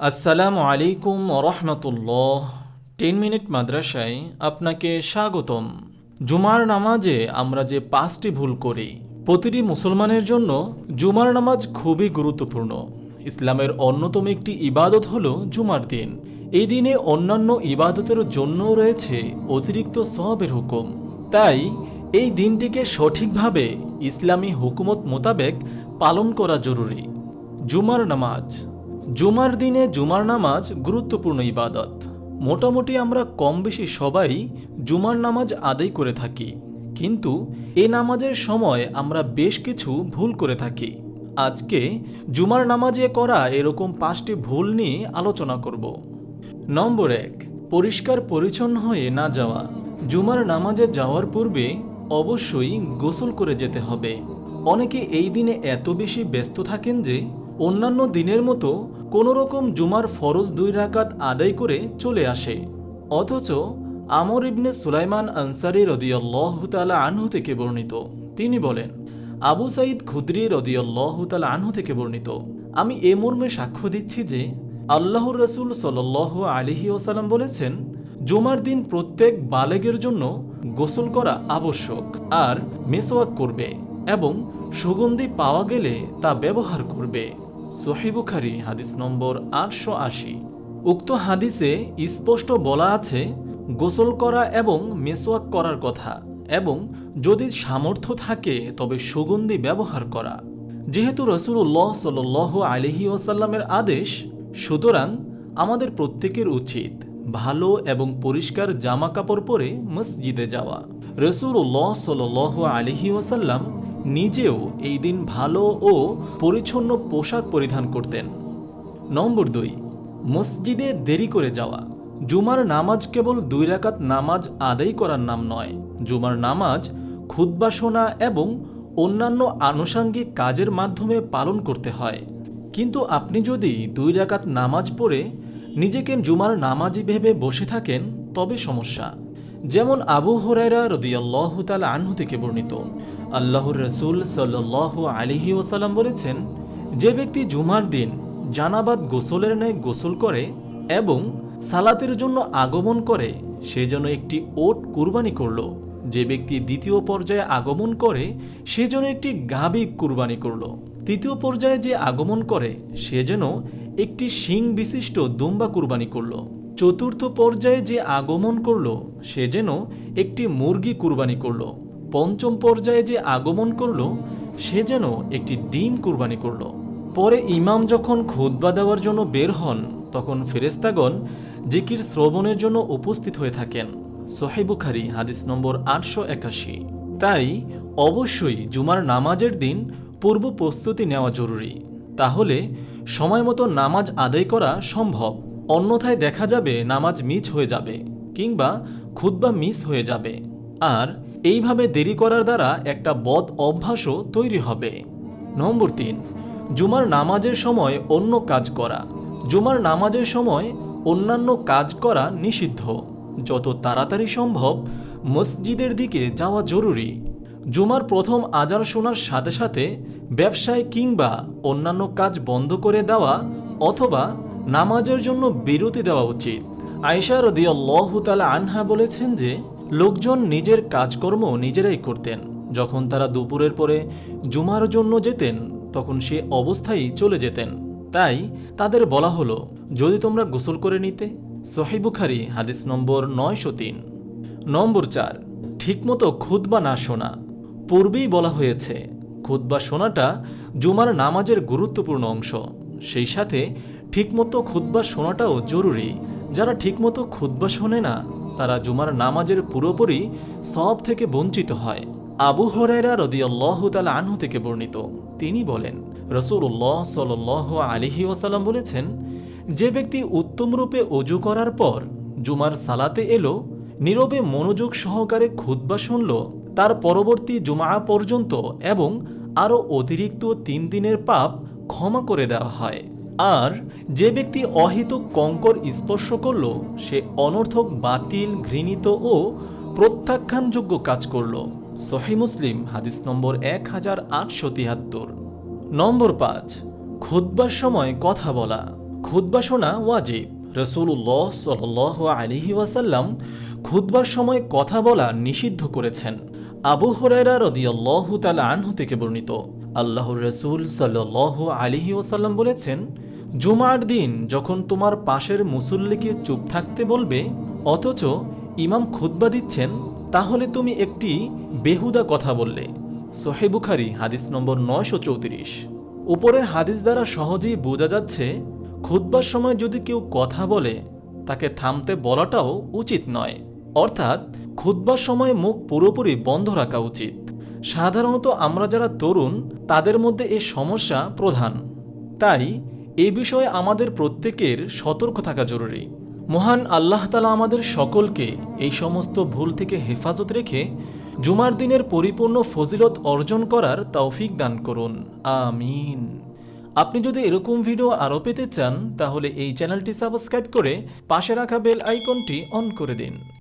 আসসালামু আলাইকুম রহমতুল্লাহ। Ten minute মাদ্রাসায় আপনাকে স্বাগতম। জুমার নামাজে আমরা যে পাঁচটি ভুল করি, প্রতিটি মুসলমানের জন্য জুমার নামাজ খুবই গুরুত্বপূর্ণ। ইসলামের অন্যতম একটি ইবাদত হল জুমার দিন। এই দিনে অন্যান্য ইবাদতের জন্য রয়েছে অতিরিক্ত সবের হুকুম। তাই এই দিনটিকে সঠিকভাবে ইসলামী হুকুমত মোতাবেক পালন করা জরুরি। জুমার নামাজ জুমার দিনে জুমার নামাজ গুরুত্বপূর্ণ ইবাদত। মোটামুটি আমরা কম বেশি সবাই জুমার নামাজ আদায় করে থাকি। কিন্তু এ নামাজের সময় আমরা বেশ কিছু ভুল করে থাকি। আজকে জুমার নামাজে করা এরকম পাঁচটি ভুল নিয়ে আলোচনা করব। নম্বর এক, পরিষ্কার পরিচ্ছন্ন হয়ে না যাওয়া। জুমার নামাজে যাওয়ার পূর্বে অবশ্যই গোসল করে যেতে হবে। অনেকে এই দিনে এত বেশি ব্যস্ত থাকেন যে অন্যান্য দিনের মতো কোনো রকম জুমার ফরজ দুই রাকাত আদায় করে চলে আসে। অথচ আমর ইবনে সুলাইমান আনসারি রদিয়াল্লাহ তালা আনহু থেকে বর্ণিত। তিনি বলেন, আবু সাইদ খুদ্রি রদিয়াল্লাহ তালা আনহু থেকে বর্ণিত। আমি এ মর্মে সাক্ষ্য দিচ্ছি যে, আল্লাহর রসুল সাল আলিহি ওসালাম বলেছেন, জুমার দিন প্রত্যেক বালেগের জন্য গোসল করা আবশ্যক আর মেসোয়াক করবে এবং সুগন্ধি পাওয়া গেলে তা ব্যবহার করবে। সোহিবুখারি হাদিস নম্বর আটশো আশি। উক্ত হাদিসে স্পষ্ট বলা আছে, গোসল করা এবং মেসোয়াক করার কথা এবং যদি সামর্থ্য থাকে, তবে সুগন্ধি ব্যবহার করা। যেহেতু রসুল্লাহ সাল আলিহি ওসাল্লামের আদেশ, সুতরাং আমাদের প্রত্যেকের উচিত ভালো এবং পরিষ্কার জামা কাপড় পরে মসজিদে যাওয়া। রসুল্লাহ সাল আলিহি ওসাল্লাম নিজেও এই দিন ভালো ও পরিচ্ছন্ন পোশাক পরিধান করতেন। নম্বর দুই, মসজিদে দেরি করে যাওয়া। জুমার নামাজ কেবল দুই রাকাত নামাজ আদায় করার নাম নয়। জুমার নামাজ খুদ্া এবং অন্যান্য আনুষাঙ্গিক কাজের মাধ্যমে পালন করতে হয়। কিন্তু আপনি যদি দুই রাকাত নামাজ পড়ে নিজেকে জুমার নামাজি ভেবে বসে থাকেন, তবে সমস্যা। যেমন আবু হরাইরা রদিয়াল্লাহ তাল আনহু থেকে বর্ণিত আল্লাহর রসুল সাল্লাহ আলিহি ওসালাম বলেছেন, যে ব্যক্তি জুমার দিন জানাবাদ গোসলের ন্যায় গোসল করে এবং সালাতের জন্য আগমন করে, সে যেন একটি ওট কুরবানি করল। যে ব্যক্তি দ্বিতীয় পর্যায়ে আগমন করে, সে যেন একটি গাবি কুরবানি করল। তৃতীয় পর্যায়ে যে আগমন করে, সে যেন একটি শিং বিশিষ্ট দুম্বা কুরবানি করল। চতুর্থ পর্যায়ে যে আগমন করল, সে যেন একটি মুরগি কুরবানি করল। পঞ্চম পর্যায়ে যে আগমন করল, সে যেন একটি ডিম কুরবানি করল। পরে ইমাম যখন খুদ্া দেওয়ার জন্য বের হন, তখন ফেরেস্তাগণ জিকির শ্রবণের জন্য উপস্থিত হয়ে থাকেন। সোহেবুখারি হাদিস নম্বর আটশো একাশি। তাই অবশ্যই জুমার নামাজের দিন পূর্ব প্রস্তুতি নেওয়া জরুরি। তাহলে সময় মতো নামাজ আদায় করা সম্ভব। অন্যথায় দেখা যাবে নামাজ মিস হয়ে যাবে, কিংবা খুদ্া মিস হয়ে যাবে। আর এইভাবে দেরি করার দ্বারা একটা বদ অভ্যাসও তৈরি হবে। নম্বর তিন, জুমার নামাজের সময় অন্য কাজ করা। জুমার নামাজের সময় অন্যান্য কাজ করা নিষিদ্ধ। যত তাড়াতাড়ি সম্ভব মসজিদের দিকে যাওয়া জরুরি। জুমার প্রথম আজান শোনার সাথে সাথে ব্যবসায় কিংবা অন্যান্য কাজ বন্ধ করে দেওয়া অথবা নামাজের জন্য বিরতি দেওয়া উচিত। আয়সা রদিয়াল্লাহ তালা আনহা বলেছেন যে লোকজন নিজের কাজকর্ম নিজেরাই করতেন। যখন তারা দুপুরের পরে জুমার জন্য যেতেন, তখন সে অবস্থায় চলে যেতেন। তাই তাদের বলা হলো, যদি তোমরা গোসল করে নিতে সহিবুখারি হাদিস নম্বর নয়শো তিন। নম্বর চার, ঠিকমতো খুদবা না শোনা। পূর্বেই বলা হয়েছে খুদবা শোনাটা জুমার নামাজের গুরুত্বপূর্ণ অংশ। সেই সাথে ঠিকমতো খুদ্া শোনাটাও জরুরি। যারা ঠিকমতো খুদ্া শোনে না তারা জুমার নামাজের পুরোপুরি সব থেকে বঞ্চিত হয়। আবু হরাইরা রদিয়াল্লাহ তালা আনহু থেকে বর্ণিত। তিনি বলেন রসুল্লাহ সাল আলিহি ওসালাম বলেছেন, যে ব্যক্তি উত্তম রূপে অজু করার পর জুমার সালাতে এলো, নীরবে মনোযোগ সহকারে খুদ্া শুনল, তার পরবর্তী জুমা পর্যন্ত এবং আরও অতিরিক্ত তিন দিনের পাপ ক্ষমা করে দেওয়া হয়। আর যে ব্যক্তি অহিত কঙ্কর স্পর্শ করল, সে অনর্থক বাতিল, ঘৃণিত ও প্রত্যাখ্যানযোগ্য কাজ করল। সহি মুসলিম, হাদিস নম্বর এক হাজার আটশো তিয়াত্তর। নম্বর পাঁচ খুদ্বার সময় কথা বলা। খুদ্া শোনা ওয়াজিব। রসুল্লাহ সাল আলিহি ওয়াসাল্লাম খুদ্বার সময় কথা বলা নিষিদ্ধ করেছেন। আবু হরাইরা রদিয়াল্লাহ তালা আনহু থেকে বর্ণিত। আল্লাহর রসুল সাল্লাহ আলিহি ওয়াসাল্লাম বলেছেন জুমার দিন যখন তোমার পাশের মুসল্লিকে চুপ থাকতে বলবে, অথচ ইমাম খুদ্া দিচ্ছেন, তাহলে তুমি একটি বেহুদা কথা বললে। সোহেবুখারি হাদিস নম্বর নয়শো চৌত্রিশ। উপরের হাদিস দ্বারা সহজেই বোঝা যাচ্ছে খুদ্বার সময় যদি কেউ কথা বলে, তাকে থামতে বলাটাও উচিত নয়। অর্থাৎ খুদ্বার সময় মুখ পুরোপুরি বন্ধ রাখা উচিত। সাধারণত আমরা যারা তরুণ, তাদের মধ্যে এ সমস্যা প্রধান। তাই এই বিষয়ে আমাদের প্রত্যেকের সতর্ক থাকা জরুরি। মহান আল্লাহ তালা আমাদের সকলকে এই সমস্ত ভুল থেকে হেফাজত রেখে জুমার দিনের পরিপূর্ণ ফজিলত অর্জন করার তৌফিক দান করুন। আমিন। আপনি যদি এরকম ভিডিও আরও পেতে চান, তাহলে এই চ্যানেলটি সাবস্ক্রাইব করে পাশে রাখা বেল আইকনটি অন করে দিন।